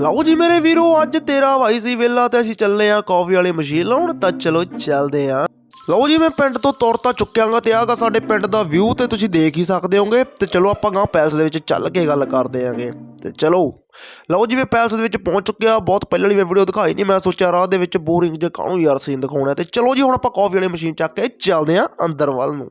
ਲਓ ਜੀ ਮੇਰੇ ਵੀਰੋ, ਅੱਜ ਤੇਰਾ ਭਾਈ ਸੀ ਵੇਲਾ ਤੇ ਅਸੀਂ ਚੱਲੇ ਆ ਕਾਫੀ ਵਾਲੀ ਮਸ਼ੀਨ ਲਾਉਣ, ਤਾਂ ਚਲੋ ਚੱਲਦੇ ਆ। ਲਓ ਜੀ, ਮੈਂ ਪਿੰਡ ਤੋਂ ਤੁਰ ਤਾਂ ਚੁੱਕਿਆਂਗਾ ਤੇ ਆਗਾ ਸਾਡੇ ਪਿੰਡ ਦਾ ਵਿਊ ਤੇ ਤੁਸੀਂ ਦੇਖ ਹੀ ਸਕਦੇ ਹੋਗੇ। ਤੇ ਚਲੋ ਆਪਾਂ ਗਾਂ ਪੈਲਸ ਦੇ ਵਿੱਚ ਚੱਲ ਕੇ ਗੱਲ ਕਰਦੇ ਆਂਗੇ। ਤੇ ਚਲੋ, ਲਓ ਜੀ, ਮੈਂ ਪੈਲਸ ਦੇ ਵਿੱਚ ਪਹੁੰਚ ਚੁੱਕਿਆ। ਬਹੁਤ ਪਹਿਲਾਂ ਵਾਲੀ ਮੈਂ ਵੀਡੀਓ ਦਿਖਾਈ ਨਹੀਂ ਮੈਂ ਸੋਚਿਆ ਰਾਹ ਦੇ ਵਿੱਚ ਬੋਰਿੰਗ ਜਿਹਾ ਕਾਹਨੂੰ ਯਾਰ ਸੀਨ ਦਿਖਾਉਣਾ ਤੇ ਚਲੋ ਜੀ, ਹੁਣ ਆਪਾਂ ਕਾਫੀ ਵਾਲੀ ਮਸ਼ੀਨ ਚੱਕ ਕੇ ਚੱਲਦੇ ਆ ਅੰਦਰ ਵੱਲ ਨੂੰ।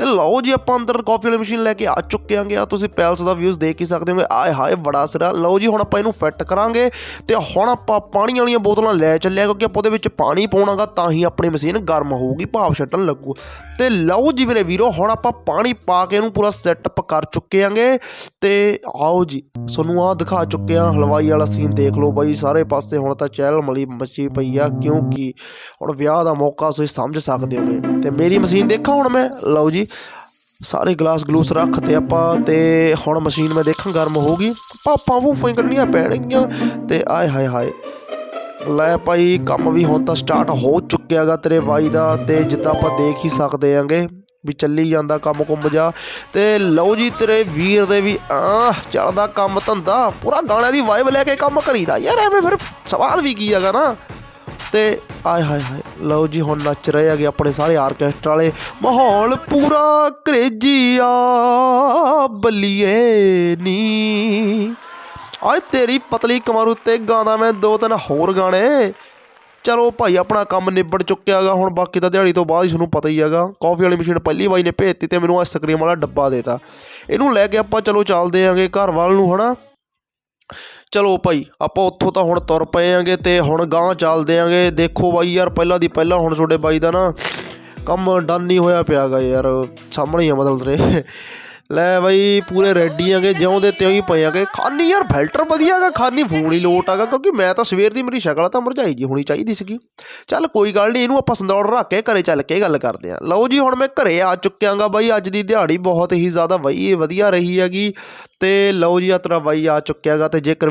ਤੇ ਲਓ ਜੀ ਆਪਾਂ ਅੰਦਰ ਕਾਫੀ ਵਾਲੀ ਮਸ਼ੀਨ ਲੈ ਕੇ ਆ ਚੁੱਕੇ ਆਂਗੇ ਆ ਤੁਸੀਂ ਪੈਲਸ ਦਾ ਵਿਊਜ਼ ਦੇਖ ਹੀ ਸਕਦੇ ਹੋਗੇ। ਆਏ ਹਾਏ, ਬੜਾ ਸਿਰਾ। ਲਓ ਜੀ, ਹੁਣ ਆਪਾਂ ਇਹਨੂੰ ਫਿੱਟ ਕਰਾਂਗੇ ਤੇ ਹੁਣ ਆਪਾਂ ਪਾਣੀ ਵਾਲੀਆਂ ਬੋਤਲਾਂ ਲੈ ਚੱਲਿਆ ਕਿਉਂਕਿ ਆਪਾਂ ਉਹਦੇ ਵਿੱਚ ਪਾਣੀ ਪਾਉਣਾਗਾ ਤਾਂ ਹੀ ਆਪਣੀ ਮਸ਼ੀਨ ਗਰਮ ਹੋਊਗੀ ਭਾਪ ਛੱਡਣ ਲੱਗੂ। ਤੇ ਲਓ ਜੀ ਮੇਰੇ ਵੀਰੋ, ਹੁਣ ਆਪਾਂ ਪਾਣੀ ਪਾ ਕੇ ਇਹਨੂੰ ਪੂਰਾ ਸੈਟਅਪ ਕਰ ਚੁੱਕੇ ਆਂਗੇ ਤੇ ਆਓ ਜੀ, ਤੁਹਾਨੂੰ ਆਹ ਦਿਖਾ ਚੁੱਕੇ ਆ ਹਲਵਾਈ ਵਾਲਾ ਸੀਨ ਦੇਖ ਲਓ ਬਾਈ। ਸਾਰੇ ਪਾਸੇ ਹੁਣ ਤਾਂ ਚਹਿਲ ਮਲੀ ਮੱਚੀ ਪਈ ਆ, ਕਿਉਂਕਿ ਹੁਣ ਵਿਆਹ ਦਾ ਮੌਕਾ ਤੁਸੀਂ ਸਮਝ ਸਕਦੇ ਹੋਗੇ। ਤੇ ਮੇਰੀ ਮਸ਼ੀਨ ਦੇਖਾਂ ਹੁਣ ਮੈਂ? ਲਓ ਜੀ ਸਾਰੇ ਗਲਾਸ ਗਲੂਸ ਰੱਖ ਤੇ ਆਪਾਂ ਤੇ ਹੁਣ ਮਸ਼ੀਨ ਮੈਂ ਦੇਖਾਂ ਗਰਮ ਹੋਊਗੀ ਪਾਪਾਂ ਵੂਫਾਂ ਕੱਢਣੀਆਂ ਪੈਣਗੀਆਂ ਤੇ ਆਏ ਹਾਏ ਹਾਏ। ਲੈ ਭਾਈ, ਕੰਮ ਵੀ ਹੁਣ ਤਾਂ ਸਟਾਰਟ ਹੋ ਚੁੱਕਿਆਗਾ ਤੇਰੇ ਬਾਈ ਦਾ ਤੇ ਜਿੱਦਾਂ ਆਪਾਂ ਦੇਖ ਹੀ ਸਕਦੇ ਆਂਗੇ ਵੀ ਚੱਲੀ ਜਾਂਦਾ ਕੰਮ ਕੁੰਮ ਜਾ। ਤੇ ਲਓ ਜੀ ਤੇਰੇ ਵੀਰ ਦੇ ਵੀ, ਆਹ ਚੱਲਦਾ ਕੰਮ ਧੰਦਾ। ਪੂਰਾ ਗਾਣਿਆਂ ਦੀ ਵਾਈਬ ਲੈ ਕੇ ਕੰਮ ਕਰੀਦਾ। ਯਾਰ ਐਵੇਂ ਫਿਰ ਸਵਾਦ ਵੀ ਕੀ ਹੈਗਾ ਨਾ? ਤੇ ਆਏ ਹਾਏ ਹਾਏ, ਲਓ ਜੀ ਹੁਣ ਨੱਚ ਰਹੇ ਹੈਗੇ ਆਪਣੇ ਸਾਰੇ ਆਰਕੈਸਟਰਾ ਵਾਲੇ। ਮਾਹੌਲ ਪੂਰਾ ਕਰੇਜੀਆ, ਬੱਲੀਏ ਨੀ। ਆਏ ਤੇਰੀ ਪਤਲੀ ਕਮਰ ਉੱਤੇ ਗਾਉਂਦਾ ਮੈਂ ਦੋ ਤਿੰਨ ਹੋਰ ਗਾਣੇ। ਚਲੋ ਭਾਈ, ਆਪਣਾ ਕੰਮ ਨਿਬੜ ਚੁੱਕਿਆਗਾ ਹੁਣ ਬਾਕੀ ਤਾਂ ਦਿਹਾੜੀ ਤੋਂ ਬਾਅਦ ਹੀ ਤੁਹਾਨੂੰ ਪਤਾ ਹੀ ਹੈਗਾ। ਕਾਫੀ ਵਾਲੀ ਮਸ਼ੀਨ ਪਹਿਲੀ ਵਾਰੀ ਨੇ ਭੇਜਤੀ ਤੇ ਮੈਨੂੰ ਆਈਸਕ੍ਰੀਮ ਵਾਲਾ ਡੱਬਾ ਦੇਤਾ। ਇਹਨੂੰ ਲੈ ਕੇ ਆਪਾਂ ਚਲੋ ਚੱਲਦੇ ਆਂਗੇ ਘਰ ਵੱਲ ਨੂੰ, ਹਨਾ? ਚਲੋ ਭਾਈ, ਆਪਾਂ ਉੱਥੋਂ ਤਾਂ ਹੁਣ ਤੁਰ ਪਏ ਆਂਗੇ ਤੇ ਹੁਣ ਗਾਂ ਚੱਲਦੇ ਆਂਗੇ। ਦੇਖੋ ਬਾਈ ਯਾਰ, ਪਹਿਲਾਂ ਦੀ ਪਹਿਲਾਂ ਹੁਣ ਤੁਹਾਡੇ ਬਾਈ ਦਾ ਨਾ ਕੰਮ ਡਨ ਨਹੀਂ ਹੋਇਆ ਪਿਆਗਾ ਯਾਰ, ਸਾਹਮਣੇ ਹੀ ਆ ਮਤਲਬ ਤੇਰੇ। ਲੈ ਬਾਈ, ਪੂਰੇ ਰੈਡੀ ਆਂਗੇ, ਜਿਉਂਦੇ ਤਿਉਂ ਹੀ ਪਏ ਆਂਗੇ। ਖਾਨੀ ਯਾਰ, ਫਿਲਟਰ ਵਧੀਆ ਹੈਗਾ, ਖਾਨੀ ਫੋਨ ਹੀ ਲੋਟ ਆਗਾ, ਕਿਉਂਕਿ ਮੈਂ ਤਾਂ ਸਵੇਰ ਦੀ ਮੇਰੀ ਸ਼ਕਲ ਤਾਂ ਮਰਝਾਈ ਜੀ ਹੋਣੀ ਚਾਹੀਦੀ ਸੀਗੀ। ਚੱਲ ਕੋਈ ਗੱਲ ਨਹੀਂ, ਇਹਨੂੰ ਆਪਾਂ ਸੰਦੌੜ ਰੱਖ ਕੇ ਘਰੇ ਚੱਲ ਕੇ ਗੱਲ ਕਰਦੇ ਆਂ। ਲਓ ਜੀ, ਹੁਣ ਮੈਂ ਘਰੇ ਆ ਚੁੱਕਿਆਂਗਾ ਬਾਈ, ਅੱਜ ਦੀ ਦਿਹਾੜੀ ਬਹੁਤ ਹੀ ਜ਼ਿਆਦਾ ਵਈ ਵਧੀਆ ਰਹੀ ਹੈਗੀ। ਤੇ ਲਓ ਜੀ ਆ ਤੇਰਾ ਬਾਈ ਆ ਚੁੱਕਿਆਗਾ ਤੇ ਜੇਕਰ